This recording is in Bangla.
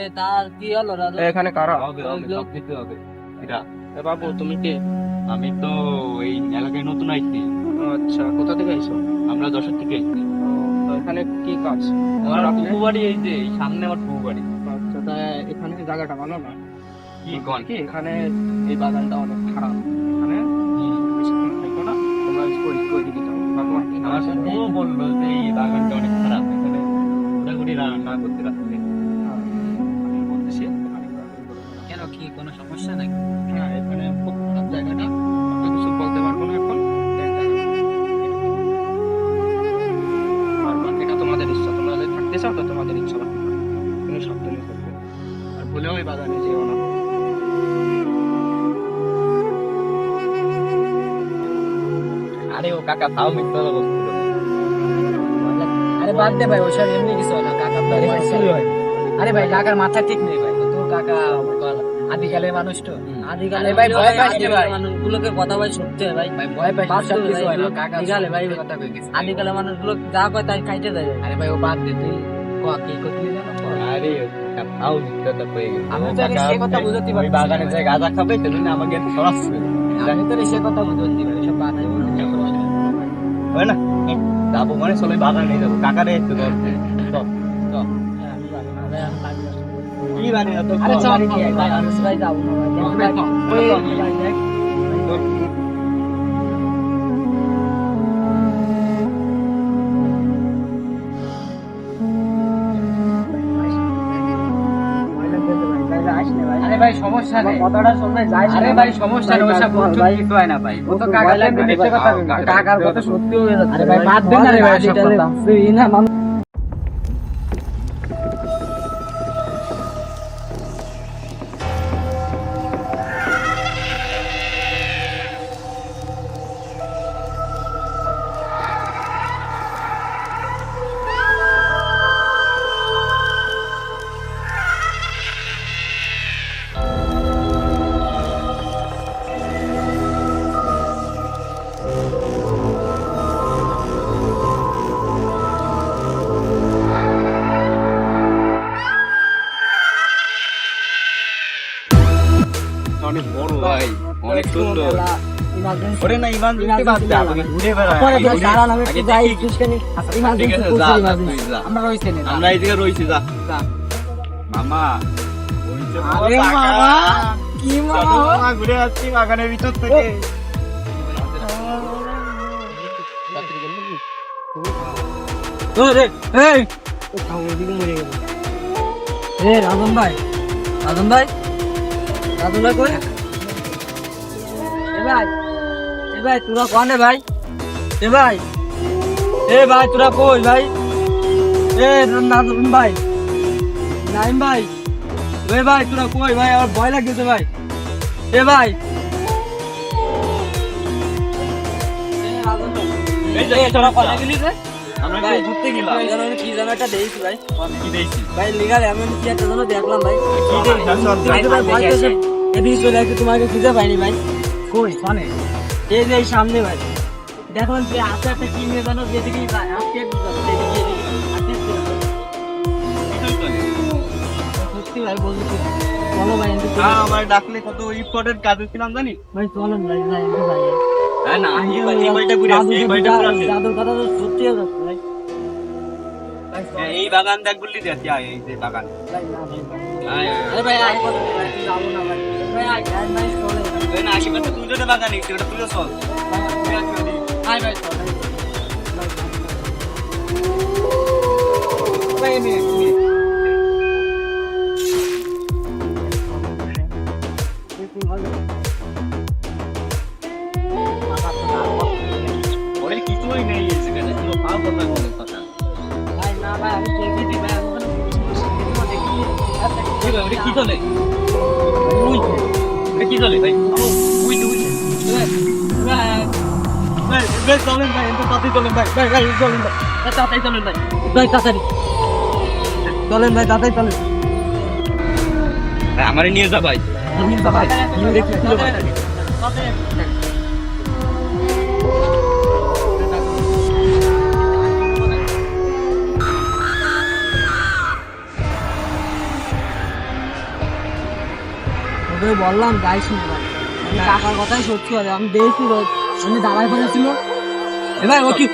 এ তার কি হলো দাদু এখানে কারা? হবে হবে সব কিছু হবে। এটা এ বাবু তুমি কে? আমি তো এই এলাকায় নতুন আইছি। আচ্ছা কোথা থেকে আইছো? আমরা দশের থেকে আইছি। এখানে কি কাজ? আমার? পুকু বাড়ি এই যে সামনে আমার পুকু বাড়ি। আচ্ছা তা এখানে জায়গাটা ভালো না? কি কন? কি এখানে এই বাগানটা অনেক খারাপ। এখানে বেশিক্ষণ থাকো না তোমরা পরিষ্কার করে দিতে হবে বা তোমার কি নাম আমার? বলল যে এই বাগানটা অনেক খারাপ এখানে ঘোরাঘুরি না না করতে রাখতে ভুলেও ওই বাগানে যেও না। আরে ও কাকা তাও মিথ্যা কথা বলছিল। আরে বাদ দে ভাই ওসব এমনি কিছু হয় না। কাকা তো আরে ভাই আরে ভাই কাকার মাথা ঠিক নেই ভাই। তো কাকা আদিকালের মানুষ তো। আদিকালে ভাই ভয় পাই ভাই। মানুষগুলোকে কথা ভাই শুনতে হয় ভাই। ভাই ভয় পাই সব কিছু হয় না। কাকা আদিকালে ভাই কথা কই গেছে। আদিকালে মানুষগুলো যা কয় তাই খাইতে দেয়। আরে ভাই ও বাদ দে তুই ক কি করছিস জানো ক। আরে ও কাকা তাও মিথ্যা কথা কয়ে গেছে আমি তো সে কথা বুঝাতে পারছি বাগানে না। যে গাঁজা খাবে সেদিন আমাকে সরাচ্ছে। আমি তো। সে কথা বুঝতে ভাই সব বাদ হয় না? যাব মানে চলে বাগানে যাব। কাকারে একটু ধর। কি বানি না তো আরে চল। চল কি আনুস যাব। না সমস্যা নেই। কথাটা শুনলে যাই আরে ভাই সমস্যা নেই ওসব বলছো কিছু হয় না ভাই। ও তো কাকা লাগবে মিথ্যে কথা কাকার কথা সত্যি হয়ে যাচ্ছে আরে ভাই। বাদ দেন আরে ভাই সব কথা। না মানুষ অনেক বড় ভাই অনেক সুন্দর। ওরে না ইমান দিতে বাদ দে আগে ঘুরে বেড়ায়। পরে দাঁড়ান আমি একটু যাই কিছুখানি ঠিক আছে, যা, যা, তুই যা। আমরা রয়েছে না আমরা এই দিকে যা। যা। মামা আরে মামা, কি মামা, ঘুরে আসছি বাগানের ভিতর থেকে। রাজন ভাই রাজন ভাই। ভাই কই এ ভাই এ ভাই, তোরা কোনে ভাই? এ ভাই এ ভাই, তোরা কই ভাই? এ রাজন ভাই, নাইম ভাই, এ ভাই, তোরা কই ভাই? আমার ভয় লাগতেছে ভাই। এ ভাই। এই তোরা কোনে গেলি রে? আমরা ভাই একটু ঘুরতে গেলাম। কি যেন একটা দেখছি ভাই। কি দেখছি ভাই লিগাল এমন কি একটা যেন দেখলাম ভাই। চল, চল, চল, ভাই, চল, ভাই, চল, ভয় দেখে পেয়েছে। আসি। এদিকে চলে আসছে তোমাকে খুঁজে পাইনি ভাই। কই? শোনে এই যে সামনে ভাই। দেখুন যে আছে একটা কি নিয়ে যেদিকে আজকে ভাই বলছি চলো ভাই হ্যাঁ, আমার ডাকলে কত ইম্পর্টেন্ট কাজ ছিলাম জানি ভাই চলেন ভাই ভাই ভাই না এই বাড়ি- এই বাড়িটা ঘুরে আসছি এই বাড়িটা ঘুরে আসছি দাদুর কথা তো সত্যি হয়ে ভাই ভাই, এই বাগান দেখ বললি দেখি এই যে বাগান আরে ভাই যাব না ভাই ভাই চলে। না আশেপাশে তুই বাগান চল ভাই চলে ভাই কি চলে কি চলে ভাই চলেন ভাই তাড়াতাড়ি চলেন ভাই ভাই ভাই চলেন ভাই তাড়াতাড়ি চলেন ভাই ভাই তাড়াতাড়ি চলেন ভাই তাড়াতাড়ি চলেন আমারে নিয়ে যা ভাই আমি ভাই দেখি ওকে বললাম যাইস না ভাই আমি কাকার কথাই সত্যি হবে আমি দেখছি রোজ। আমি দাঁড়ায় ফেলেছিল এবার ও কি